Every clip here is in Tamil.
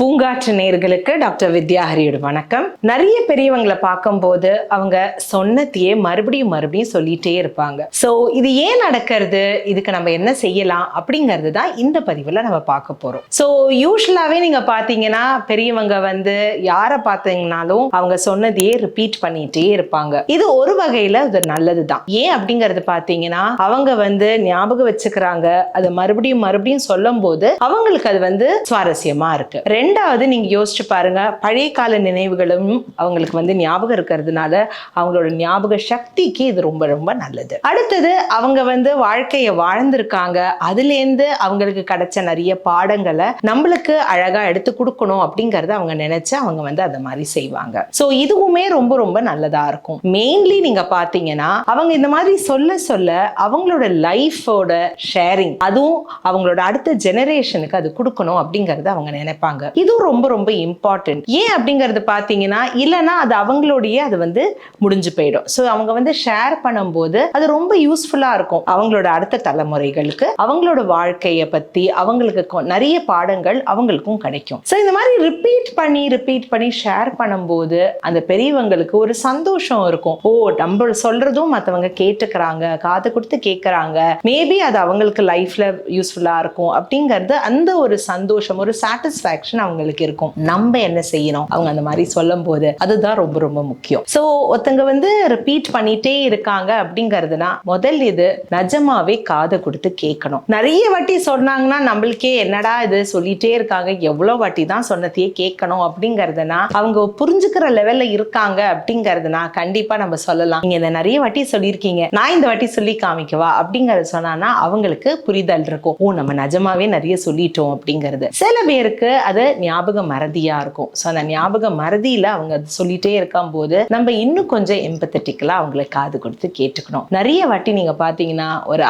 பூங்காற்று நேர்களுக்கு டாக்டர் வித்யாஹரியோட வணக்கம். நிறைய பெரியவங்களை பார்க்கும்போது அவங்க சொன்னதையே மறுபடியும் மறுபடியும் சொல்லிட்டே இருப்பாங்க. ஸோ இது ஏன் நடக்கிறது? இதுக்கு நம்ம என்ன செய்யலாம்? அப்படிங்கிறது தான் இந்த பதிவில் நம்ம பார்க்க போகிறோம் ஸோ யூஸ்வலாகவே நீங்கள் பார்த்தீங்கன்னா பெரியவங்க வந்து யாரை பார்த்தீங்கனாலும் அவங்க சொன்னதையே ரிப்பீட் பண்ணிகிட்டே இருப்பாங்க. இது ஒரு வகையில் இது நல்லது தான். ஏன் அப்படிங்கிறது பார்த்தீங்கன்னா அவங்க வந்து ஞாபகம் வச்சுக்கிறாங்க. அதை மறுபடியும் மறுபடியும் சொல்லும் போது அவங்களுக்கு அது வந்து சுவாரஸ்யமா இருக்கு. ரெண்டாவது நீங்க யோசிச்சு பாருங்க பழைய கால நினைவுகளும் அவங்களுக்கு வந்து ஞாபகம் இருக்கிறதுனால அவங்களோட ஞாபக சக்திக்கு இது ரொம்ப ரொம்ப நல்லது. அடுத்தது அவங்க வந்து வாழ்க்கையை வாழ்ந்திருக்காங்க. அதுலேருந்து அவங்களுக்கு கிடைச்ச நிறைய பாடங்களை நம்மளுக்கு அழகா எடுத்து கொடுக்கணும் அப்படிங்கிறத அவங்க நினைச்சு அவங்க வந்து அந்த மாதிரி செய்வாங்க. ஸோ இதுவுமே ரொம்ப ரொம்ப நல்லதா இருக்கும். மெயின்லி நீங்க பார்த்தீங்கன்னா அவங்க இந்த மாதிரி சொல்ல சொல்ல அவங்களோட லைஃபோட ஷேரிங் அதுவும் அவங்களோட அடுத்த ஜெனரேஷனுக்கு அது கொடுக்கணும் அப்படிங்கறத அவங்க நினைப்பாங்க. இதுவும் ரொம்ப ரொம்ப இம்பார்ட்டன்ட் ஏன் அப்படிங்கறது பாத்தீங்கன்னா இல்லைன்னா அது அவங்களுடைய அது வந்து முடிஞ்சு போயிடும். ஸோ அவங்க வந்து ஷேர் பண்ணும்போது அது ரொம்ப யூஸ்ஃபுல்லா இருக்கும். அவங்களோட அடுத்த தலைமுறைகளுக்கு அவங்களோட வாழ்க்கையை பத்தி அவங்களுக்கு நிறைய பாடங்கள் அவங்களுக்கும் கிடைக்கும். ஸோ இந்த மாதிரி ரிப்பீட் பண்ணி ரிப்பீட் பண்ணி ஷேர் பண்ணும்போது அந்த பெரியவங்களுக்கு ஒரு சந்தோஷம் இருக்கும். ஓ நம்ம சொல்றதும் மற்றவங்க கேட்டுக்கிறாங்க காது கொடுத்து கேட்குறாங்க மேபி அது அவங்களுக்கு லைஃப்ல யூஸ்ஃபுல்லா இருக்கும். அப்படிங்கிறது அந்த ஒரு சந்தோஷம் ஒரு சாட்டிஸ்ஃபேக்ஷன் அவங்களுக்கு இருக்கும். நம்ம என்ன செய்யணும்? அவங்க அந்த மாதிரி சொல்லும் போது அதுதான் ரொம்ப ரொம்ப முக்கியம். ஸோ ஒருத்தங்க வந்து ரிப்பீட் பண்ணிட்டே இருக்காங்க அப்படிங்கிறதுனா முதல் இது நிஜமாவே காதை கொடுத்து கேட்கணும். நிறைய வாட்டி சொன்னாங்கன்னா நம்மளுக்கே என்னடா இது சொல்லிட்டே இருக்காங்க. எவ்வளோ வாட்டி தான் சொன்னதையே கேட்கணும் அப்படிங்கிறதுனா அவங்க புரிஞ்சுக்கிற லெவல்ல இருக்காங்க அப்படிங்கிறதுனா கண்டிப்பா நம்ம சொல்லலாம். நீங்க இதை நிறைய வாட்டி சொல்லியிருக்கீங்க. நான் இந்த வாட்டி சொல்லி காமிக்கவா அப்படிங்கறத சொன்னானா அவங்களுக்கு புரிதல் இருக்கும். ஓ நம்ம நிஜமாவே நிறைய சொல்லிட்டோம் அப்படிங்கிறது. சில பேருக்கு அது ஞாபக மறதியா இருக்கும். ஸோ அந்த ஞாபக மறதியில அவங்க அது சொல்லிட்டே இருக்கும்போது நம்ம இன்னும் கொஞ்சம் எம்பத்தட்டிக்கலா அவங்களுக்கு காது கொடுத்து கேட்டுக்கணும். நிறைய வாட்டி நீங்க பாத்தீங்கன்னா ஒரு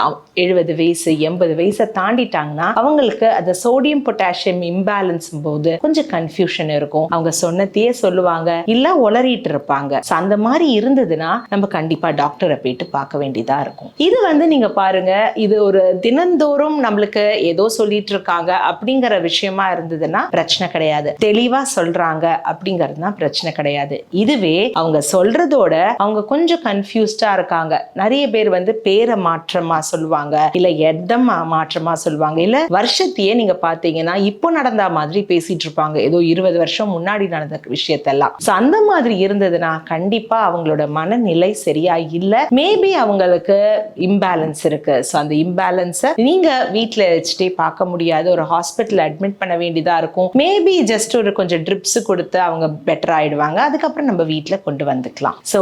எழுபது வயசு எண்பது வயசை தாண்டிட்டாங்கன்னா அவங்களுக்கு அந்த சோடியம் பொட்டாசியம் இம்பேலன்ஸ் போது கொஞ்சம் கன்ஃபியூஷன் இருக்கும். அவங்க சொன்னதையே சொல்லுவாங்க இல்ல உளறிட்டு இருப்பாங்க. அந்த மாதிரி இருந்ததுன்னா நம்ம கண்டிப்பா டாக்டரை போயிட்டு பார்க்க வேண்டியதா இருக்கும். இது வந்து நீங்க பாருங்க இது ஒரு தினந்தோறும் நம்மளுக்கு ஏதோ சொல்லிட்டு இருக்காங்க அப்படிங்கிற விஷயமா இருந்ததுன்னா பிரச்சனை கிடையாது. தெளிவா சொல்றாங்க அப்படிங்கிறது தான் பிரச்சனை கிடையாது. இதுவே அவங்க சொல்றதோட அவங்க கொஞ்சம் கன்ஃபியூஸ்டா இருக்காங்க. நிறைய பேர் வந்து பேரை மாற்றமா சொல்லுவாங்க இல்ல எடம் மாற்றமா சொல்லுவாங்க. இல்ல வருஷத்தையே நீங்க பாத்தீங்கன்னா இப்போ நடந்த மாதிரி பேசிட்டு இருப்பாங்க. ஏதோ இருபது வருஷம் முன்னாடி நடந்த விஷயத்தெல்லாம். So, அந்த மாதிரி இருந்ததுன்னா கண்டிப்பா அவங்களோட மனநிலை சரியா இல்ல. மேபி அவங்களுக்கு இம்பேலன்ஸ் இருக்கு. ஸோ அந்த இம்பேலன்ஸை நீங்க வீட்டுல வச்சுட்டே பார்க்க முடியாது. ஒரு ஹாஸ்பிட்டல் அட்மிட் பண்ண வேண்டியதா இருக்கும். மேபி ஜஸ்ட் ஒரு கொஞ்சம் ட்ரிப்ஸ் கொடுத்து அவங்க பெட்டர் ஆயிடுவாங்க. அதுக்கப்புறம் நம்ம வீட்டில் கொண்டு வந்துக்கலாம். ஸோ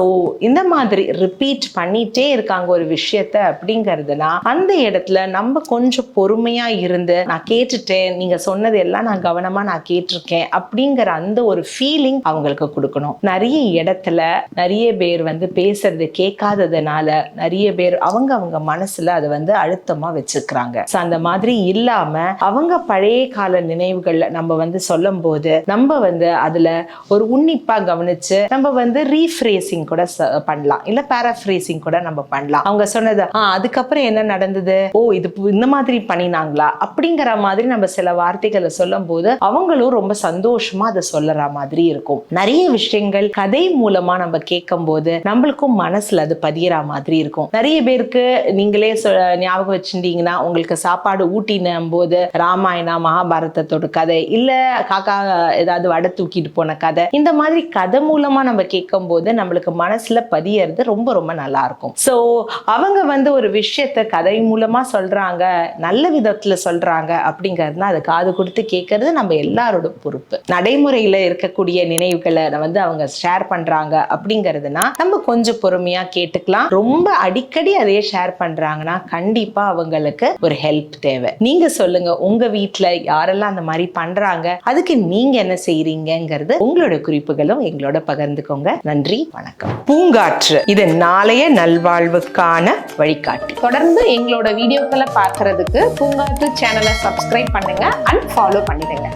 இந்த மாதிரி ரிப்பீட் பண்ணிட்டே இருக்காங்க ஒரு விஷயத்த அப்படிங்கிறதுனா அந்த இடத்துல நம்ம கொஞ்சம் பொறுமையா இருந்து நான் கேட்டுட்டேன் நீங்க சொன்னது எல்லாம் நான் கவனமா நான் கேட்டிருக்கேன் அப்படிங்கிற அந்த ஒரு ஃபீலிங் அவங்களுக்கு கொடுக்கணும். நிறைய இடத்துல நிறைய பேர் வந்து பேசுறது கேட்காததுனால நிறைய பேர் அவங்க அவங்க மனசுல அதை வந்து அழுத்தமா வச்சுக்கிறாங்க. ஸோ அந்த மாதிரி இல்லாம அவங்க பழைய கால நினைவுகள்ல நம்ம வந்து சொல்லும் போது நம்ம வந்து அதுல ஒரு உன்னிப்பா கவனிச்சு நம்ம வந்து ரீஃப்ரேசிங் கூட பண்ணலாம். இல்ல பேராஃப்ரேசிங் கூட நம்ம பண்ணலாம். அவங்க சொன்னது ஆ அதுக்கப்புறம் என்ன நடந்தது? ஓ இது இந்த மாதிரி பண்ணினாங்களா? அப்படிங்கிற மாதிரி நம்ம சில வார்த்தைகளை சொல்லும் போது அவங்களும் ரொம்ப சந்தோஷமா அதை சொல்லற மாதிரி இருக்கும். நிறைய விஷயங்கள் கதை மூலமா நம்ம கேட்கும் போது நம்மளுக்கும் மனசுல அது பதியற மாதிரி இருக்கும். நிறைய பேருக்கு நீங்களே சொ- ஞாபகம் வச்சிருந்தீங்கன்னா உங்களுக்கு சாப்பாடு ஊட்டின போது ராமாயணம் மகாபாரதத்தோட கதை இல்ல காக்கா ஏதாவது வடை தூக்கிட்டு போன கதை. இந்த மாதிரி கதை மூலமா நம்ம கேட்கும் போது நம்மளுக்கு மனசுல பதியறது ரொம்ப ரொம்ப நல்லா இருக்கும். சோ அவங்க வந்து ஒரு விஷயத்த கதை மூலமா சொல்றாங்க நல்ல விதத்துல சொல்றாங்க அப்படிங்கிறதுனா அது காது கொடுத்து கேட்கறது நம்ம எல்லாரோட பொறுப்பு. நடைமுறையில இருக்கக்கூடிய நினைவுகளை வந்து அவங்க ஷேர் பண்றாங்க அப்படிங்கிறதுனா நம்ம கொஞ்சம் பொறுமையா கேட்டுக்கலாம். ரொம்ப அடிக்கடி அதையே ஷேர் பண்றாங்கன்னா கண்டிப்பா அவங்களுக்கு ஒரு ஹெல்ப் தேவை. நீங்க சொல்லுங்க உங்க வீட்டுல யாரெல்லாம் அந்த மாதிரி பண்றாங்க அதுக்கு நீங்க என்ன செய்றீங்கங்கிறது உங்களோட குறிப்புகளும் எங்களோட பகிர்ந்துக்கோங்க. நன்றி வணக்கம். பூங்காற்று இது நாளைய நல்வாழ்வுக்கான வழிகாட்டி. தொடர்ந்து எங்களோட வீடியோக்களை பார்க்கறதுக்கு பூங்காற்று சேனலை சப்ஸ்கிரைப் பண்ணுங்க அண்ட் ஃபாலோ பண்ணிடுங்க.